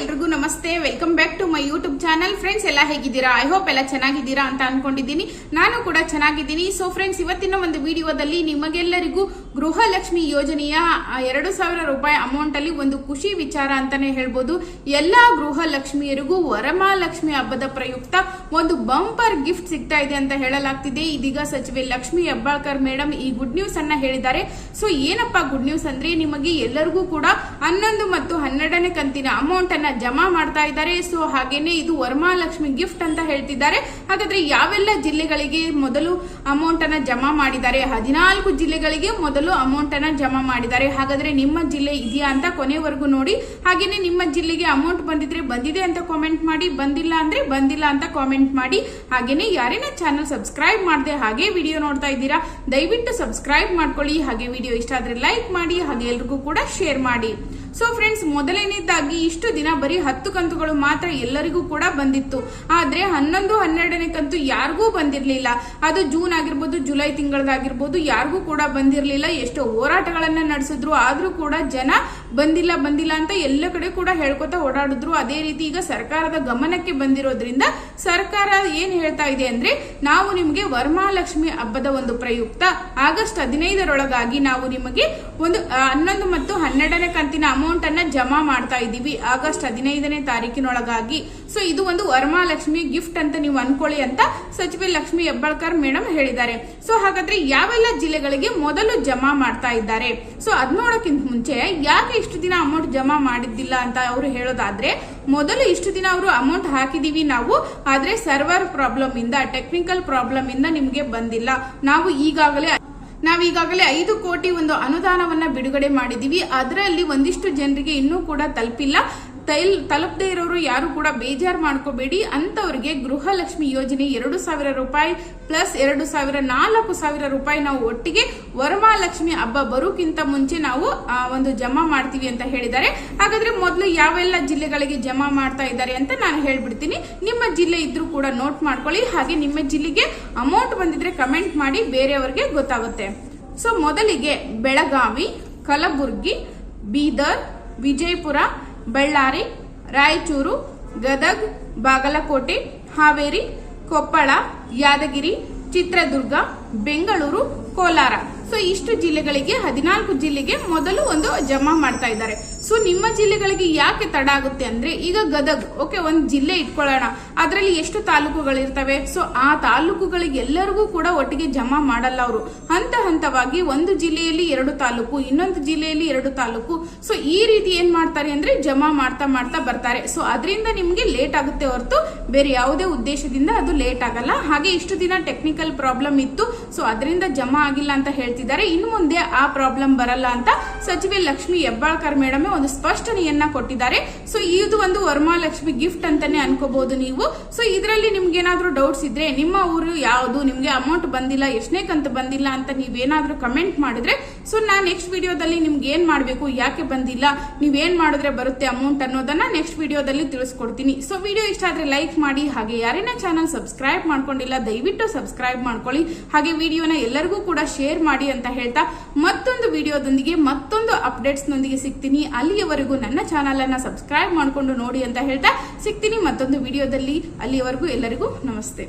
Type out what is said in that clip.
ಎಲ್ರಿಗೂ ನಮಸ್ತೆ welcome back to my YouTube channel friends ಎಲ್ಲ ಹೇಗಿದ್ದೀರಾ? ಐ ಹೋಪ್ ಎಲ್ಲ ಚೆನ್ನಾಗಿದ್ದೀರಾ ಅಂತ ಅನ್ಕೊಂಡಿದ್ದೀನಿ. ನಾನು ಕೂಡ ಚೆನ್ನಾಗಿದ್ದೀನಿ. ಸೊ ಫ್ರೆಂಡ್ಸ್ ಇವತ್ತಿನ ಒಂದು ವಿಡಿಯೋದಲ್ಲಿ ನಿಮಗೆಲ್ಲರಿಗೂ ಗೃಹಲಕ್ಷ್ಮಿ ಯೋಜನೆಯ ಎರಡು ಸಾವಿರ ರೂಪಾಯಿ ಅಮೌಂಟ್ ಅಲ್ಲಿ ಒಂದು ಖುಷಿ ವಿಚಾರ ಅಂತಾನೆ ಹೇಳ್ಬೋದು. ಎಲ್ಲಾ ಗೃಹಲಕ್ಷ್ಮಿಯರಿಗೂ ವರಮಹಾಲಕ್ಷ್ಮಿ ಹಬ್ಬದ ಪ್ರಯುಕ್ತ ಒಂದು ಬಂಪರ್ ಗಿಫ್ಟ್ ಸಿಗ್ತಾ ಇದೆ ಅಂತ ಹೇಳಲಾಗ್ತಿದೆ. ಇದೀಗ ಸಚಿವೆ ಲಕ್ಷ್ಮಿ ಹೆಬ್ಬಾಳ್ಕರ್ ಮೇಡಮ್ ಈ ಗುಡ್ ನ್ಯೂಸ್ ಅನ್ನ ಹೇಳಿದ್ದಾರೆ. ಸೊ ಏನಪ್ಪಾ ಗುಡ್ ನ್ಯೂಸ್ ಅಂದ್ರೆ ನಿಮಗೆ ಎಲ್ಲರಿಗೂ ಕೂಡ ಹನ್ನೊಂದು ಮತ್ತು ಹನ್ನೆರಡನೇ ಕಂತಿನ ಅಮೌಂಟ್ ಅನ್ನ ಜಮಾ ಮಾಡ್ತಾ ಇದ್ದಾರೆ. ಸೊ ಹಾಗೇನೆ ಇದು ವರಮಹಾಲಕ್ಷ್ಮಿ ಗಿಫ್ಟ್ ಅಂತ ಹೇಳ್ತಿದ್ದಾರೆ. ಹಾಗಾದ್ರೆ ಯಾವೆಲ್ಲ ಜಿಲ್ಲೆಗಳಿಗೆ ಮೊದಲು ಅಮೌಂಟ್ ಅನ್ನ ಜಮಾ ಮಾಡಿದ್ದಾರೆ? ಹದಿನಾಲ್ಕು ಜಿಲ್ಲೆಗಳಿಗೆ ಮೊದಲು ಅಮೌಂಟ್ ಅನ್ನ ಜಮಾ ಮಾಡಿದ್ದಾರೆ. ಹಾಗಾದ್ರೆ ನಿಮ್ಮ ಜಿಲ್ಲೆ ಇದೆಯಾ ಅಂತ ಕೊನೆವರೆಗೂ ನೋಡಿ. ಹಾಗೇನೆ ನಿಮ್ಮ ಜಿಲ್ಲೆಗೆ ಅಮೌಂಟ್ ಬಂದಿದ್ರೆ ಬಂದಿದೆ ಅಂತ ಕಾಮೆಂಟ್ ಮಾಡಿ. ಬಂದಿಲ್ಲ ಅಂದ್ರೆ ಬಂದಿಲ್ಲ ಅಂತ ಕಾಮೆಂಟ್ ಮಾಡಿ. ಹಾಗೇನೆ ಯಾರೇನ ಚಾನಲ್ ಸಬ್ಸ್ಕ್ರೈಬ್ ಮಾಡದೆ ಹಾಗೆ ವಿಡಿಯೋ ನೋಡ್ತಾ ಇದ್ದೀರಾ, ದಯವಿಟ್ಟು ಸಬ್ಸ್ಕ್ರೈಬ್ ಮಾಡ್ಕೊಳ್ಳಿ. ಹಾಗೆ ವಿಡಿಯೋ ಇಷ್ಟ ಆದ್ರೆ ಲೈಕ್ ಮಾಡಿ, ಹಾಗೆ ಎಲ್ರಿಗೂ ಕೂಡ ಶೇರ್ ಮಾಡಿ. ಸೊ ಫ್ರೆಂಡ್ಸ್ ಮೊದಲನೇದಾಗಿ ಇಷ್ಟು ದಿನ ಬರೀ ಹತ್ತು ಕಂತುಗಳು ಮಾತ್ರ ಎಲ್ಲರಿಗೂ ಕೂಡ ಬಂದಿತ್ತು. ಆದ್ರೆ ಹನ್ನೊಂದು, ಹನ್ನೆರಡನೇ ಕಂತು ಯಾರಿಗೂ ಬಂದಿರಲಿಲ್ಲ. ಅದು ಜೂನ್ ಆಗಿರ್ಬೋದು, ಜುಲೈ ತಿಂಗಳದಾಗಿರ್ಬೋದು ಯಾರಿಗೂ ಕೂಡ ಬಂದಿರಲಿಲ್ಲ. ಎಷ್ಟೋ ಹೋರಾಟಗಳನ್ನ ನಡೆಸಿದ್ರು. ಆದರೂ ಕೂಡ ಜನ ಬಂದಿಲ್ಲ ಬಂದಿಲ್ಲ ಅಂತ ಎಲ್ಲ ಕಡೆ ಕೂಡ ಹೇಳ್ಕೊತಾ ಓಡಾಡಿದ್ರು. ಅದೇ ರೀತಿ ಈಗ ಸರ್ಕಾರದ ಗಮನಕ್ಕೆ ಬಂದಿರೋದ್ರಿಂದ ಸರ್ಕಾರ ಏನ್ ಹೇಳ್ತಾ ಇದೆ ಅಂದ್ರೆ ನಾವು ನಿಮಗೆ ವರಮಹಾಲಕ್ಷ್ಮಿ ಹಬ್ಬದ ಒಂದು ಪ್ರಯುಕ್ತ ಆಗಸ್ಟ್ ಹದಿನೈದರೊಳಗಾಗಿ ನಾವು ನಿಮಗೆ ಒಂದು ಹನ್ನೊಂದು ಮತ್ತು ಹನ್ನೆರಡನೇ ಕಂತಿನ ಅಮೌಂಟ್ ಅನ್ನ ಜಮಾ ಮಾಡ್ತಾ ಇದ್ದೀವಿ ಆಗಸ್ಟ್ ಹದಿನೈದನೇ ತಾರೀಕಿನೊಳಗಾಗಿ. ಸೊ ಇದು ಒಂದು ವರಮಹಾಲಕ್ಷ್ಮಿ ಗಿಫ್ಟ್ ಅಂತ ನೀವು ಅನ್ಕೊಳ್ಳಿ ಅಂತ ಸಚಿವೆ ಲಕ್ಷ್ಮಿ ಹೆಬ್ಬಾಳ್ಕರ್ ಮೇಡಮ್ ಹೇಳಿದ್ದಾರೆ. ಸೊ ಹಾಗಾದ್ರೆ ಯಾವೆಲ್ಲ ಜಿಲ್ಲೆಗಳಿಗೆ ಮೊದಲು ಜಮಾ ಮಾಡ್ತಾ ಇದ್ದಾರೆ? ಸೊ ಅದ್ ನೋಡೋಕ್ಕಿಂತ ಮುಂಚೆ ಯಾಕೆ ಇಷ್ಟು ದಿನ ಅಮೌಂಟ್ ಜಮಾ ಮಾಡಿದ್ದಿಲ್ಲ ಅಂತ ಅವರು ಹೇಳೋದಾದ್ರೆ, ಮೊದಲು ಇಷ್ಟು ದಿನ ಅವರು ಅಮೌಂಟ್ ಹಾಕಿದೀವಿ ನಾವು, ಆದ್ರೆ ಸರ್ವರ್ ಪ್ರಾಬ್ಲಮ್ ಇಂದ ಟೆಕ್ನಿಕಲ್ ಪ್ರಾಬ್ಲಮ್ ಇಂದ ನಿಮ್ಗೆ ಬಂದಿಲ್ಲ. ನಾವು ಈಗಾಗಲೇ ನಾವೀಗಾಗಲೇ ಐದು ಕೋಟಿ ಒಂದು ಅನುದಾನವನ್ನ ಬಿಡುಗಡೆ ಮಾಡಿದೀವಿ. ಅದರಲ್ಲಿ ಒಂದಿಷ್ಟು ಜನರಿಗೆ ಇನ್ನೂ ಕೂಡ ತಲುಪಿಲ್ಲ. ತೈಲ್ ತಲುಪದೆ ಇರೋರು ಯಾರು ಕೂಡ ಬೇಜಾರು ಮಾಡ್ಕೋಬೇಡಿ. ಅಂತವರಿಗೆ ಗೃಹಲಕ್ಷ್ಮಿ ಯೋಜನೆ ಎರಡು ಸಾವಿರ ರೂಪಾಯಿ ಪ್ಲಸ್ ಎರಡು ಸಾವಿರ, ನಾಲ್ಕು ಸಾವಿರ ರೂಪಾಯಿ ನಾವು ಒಟ್ಟಿಗೆ ವರಮಹಾಲಕ್ಷ್ಮಿ ಹಬ್ಬ ಬರೋಕ್ಕಿಂತ ಮುಂಚೆ ನಾವು ಒಂದು ಜಮಾ ಮಾಡ್ತೀವಿ ಅಂತ ಹೇಳಿದ್ದಾರೆ. ಹಾಗಾದ್ರೆ ಮೊದಲು ಯಾವೆಲ್ಲ ಜಿಲ್ಲೆಗಳಿಗೆ ಜಮಾ ಮಾಡ್ತಾ ಇದ್ದಾರೆ ಅಂತ ನಾನು ಹೇಳ್ಬಿಡ್ತೀನಿ. ನಿಮ್ಮ ಜಿಲ್ಲೆ ಇದ್ರೂ ಕೂಡ ನೋಟ್ ಮಾಡ್ಕೊಳ್ಳಿ. ಹಾಗೆ ನಿಮ್ಮ ಜಿಲ್ಲೆಗೆ ಅಮೌಂಟ್ ಬಂದಿದ್ರೆ ಕಮೆಂಟ್ ಮಾಡಿ ಬೇರೆಯವರಿಗೆ ಗೊತ್ತಾಗುತ್ತೆ. ಸೊ ಮೊದಲಿಗೆ ಬೆಳಗಾವಿ, ಕಲಬುರ್ಗಿ, ಬೀದರ್, ವಿಜಯಪುರ ಬಳ್ಳಾರಿ, ರಾಯಚೂರು, ಗದಗ್, ಬಾಗಲಕೋಟೆ, ಹಾವೇರಿ, ಕೊಪ್ಪಳ, ಯಾದಗಿರಿ, ಚಿತ್ರದುರ್ಗ, ಬೆಂಗಳೂರು, ಕೋಲಾರ. ಸೊ ಇಷ್ಟು ಜಿಲ್ಲೆಗಳಿಗೆ, ಹದಿನಾಲ್ಕು ಜಿಲ್ಲೆಗೆ ಮೊದಲು ಒಂದು ಜಮಾ ಮಾಡ್ತಾ ಇದ್ದಾರೆ. ಸೊ ನಿಮ್ಮ ಜಿಲ್ಲೆಗಳಿಗೆ ಯಾಕೆ ತಡ ಆಗುತ್ತೆ ಅಂದ್ರೆ ಈಗ ಗದಗ್ ಓಕೆ ಒಂದು ಜಿಲ್ಲೆ ಇಟ್ಕೊಳ್ಳೋಣ. ಅದರಲ್ಲಿ ಎಷ್ಟು ತಾಲೂಕುಗಳಿರ್ತವೆ? ಸೊ ಆ ತಾಲೂಕುಗಳಿಗೆ ಎಲ್ಲರಿಗೂ ಕೂಡ ಒಟ್ಟಿಗೆ ಜಮಾ ಮಾಡಲ್ಲ ಅವರು. ಹಂತ ಹಂತವಾಗಿ ಒಂದು ಜಿಲ್ಲೆಯಲ್ಲಿ ಎರಡು ತಾಲೂಕು, ಇನ್ನೊಂದು ಜಿಲ್ಲೆಯಲ್ಲಿ ಎರಡು ತಾಲೂಕು. ಸೊ ಈ ರೀತಿ ಏನ್ ಮಾಡ್ತಾರೆ ಅಂದ್ರೆ ಜಮಾ ಮಾಡ್ತಾ ಮಾಡ್ತಾ ಬರ್ತಾರೆ. ಸೊ ಅದರಿಂದ ನಿಮ್ಗೆ ಲೇಟ್ ಆಗುತ್ತೆ ಹೊರತು ಬೇರೆ ಯಾವುದೇ ಉದ್ದೇಶದಿಂದ ಅದು ಲೇಟ್ ಆಗಲ್ಲ. ಹಾಗೆ ಇಷ್ಟು ದಿನ ಟೆಕ್ನಿಕಲ್ ಪ್ರಾಬ್ಲಮ್ ಇತ್ತು. ಸೊ ಅದರಿಂದ ಜಮಾ ಆಗಿಲ್ಲ ಅಂತ ಹೇಳ್ತಿದ್ದಾರೆ. ಇನ್ನು ಮುಂದೆ ಆ ಪ್ರಾಬ್ಲಮ್ ಬರಲ್ಲ ಅಂತ ಸಚಿವೆ ಲಕ್ಷ್ಮಿ ಹೆಬ್ಬಾಳ್ಕರ್ ಮೇಡಮ್ ಒಂದು ಸ್ಪಷ್ಟನೆಯನ್ನ ಕೊಟ್ಟಿದ್ದಾರೆ. ಸೊ ಇದು ಒಂದು ವರಮಹಾಲಕ್ಷ್ಮಿ ಗಿಫ್ಟ್ ಅಂತಾನೆ ಅನ್ಕೋಬಹುದು ನೀವು. ಸೊ ಇದರಲ್ಲಿ ನಿಮ್ಗೆ ಏನಾದ್ರೂ ಡೌಟ್ಸ್ ಇದ್ರೆ, ನಿಮ್ಮ ಊರು ಯಾವುದು, ನಿಮ್ಗೆ ಅಮೌಂಟ್ ಬಂದಿಲ್ಲ, ಎಷ್ಟನೇ ಕಂತು ಬಂದಿಲ್ಲ ಅಂತ ನೀವೇನಾದ್ರೂ ಕಮೆಂಟ್ ಮಾಡಿದ್ರೆ ಸೊ ನಾನು ನೆಕ್ಸ್ಟ್ ವಿಡಿಯೋದಲ್ಲಿ ನಿಮ್ಗೆ ಏನ್ ಮಾಡ್ಬೇಕು, ಯಾಕೆ ಬಂದಿಲ್ಲ ನೀವೇನ್ ಮಾಡಿದ್ರೆ ಬರುತ್ತೆ ಅಮೌಂಟ್ ಅನ್ನೋದನ್ನ ನೆಕ್ಸ್ಟ್ ವಿಡಿಯೋದಲ್ಲಿ ತಿಳಿಸ್ಕೊಡ್ತೀನಿ. ಸೊ ವಿಡಿಯೋ ಇಷ್ಟ ಆದ್ರೆ ಲೈಕ್ ಮಾಡಿ, ಹಾಗೆ ಯಾರೇನ ಚಾನಲ್ ಸಬ್ಸ್ಕ್ರೈಬ್ ಮಾಡ್ಕೊಂಡಿಲ್ಲ, ದಯವಿಟ್ಟು ಸಬ್ಸ್ಕ್ರೈಬ್ ಮಾಡ್ಕೊಳ್ಳಿ. ಹಾಗೆ ವಿಡಿಯೋನ ಎಲ್ಲರಿಗೂ ಕೂಡ ಶೇರ್ ಮಾಡಿ ಅಂತ ಹೇಳ್ತಾ ಮತ್ತೊಂದು ವಿಡಿಯೋದೊಂದಿಗೆ ಮತ್ತೊಂದು ಅಪ್ಡೇಟ್ಸ್ ನೊಂದಿಗೆ ಸಿಗ್ತೀನಿ. ಅಲ್ಲಿಯವರೆಗೂ ನನ್ನ ಚಾನಲನ್ನು ಸಬ್ಸ್ಕ್ರೈಬ್ ಮಾಡಿಕೊಂಡು ನೋಡಿ ಅಂತ ಹೇಳ್ತಾ ಸಿಗ್ತೀನಿ ಮತ್ತೊಂದು ವಿಡಿಯೋದಲ್ಲಿ ಅಲ್ಲಿಯವರೆಗೂ ಎಲ್ಲರಿಗೂ ನಮಸ್ತೆ.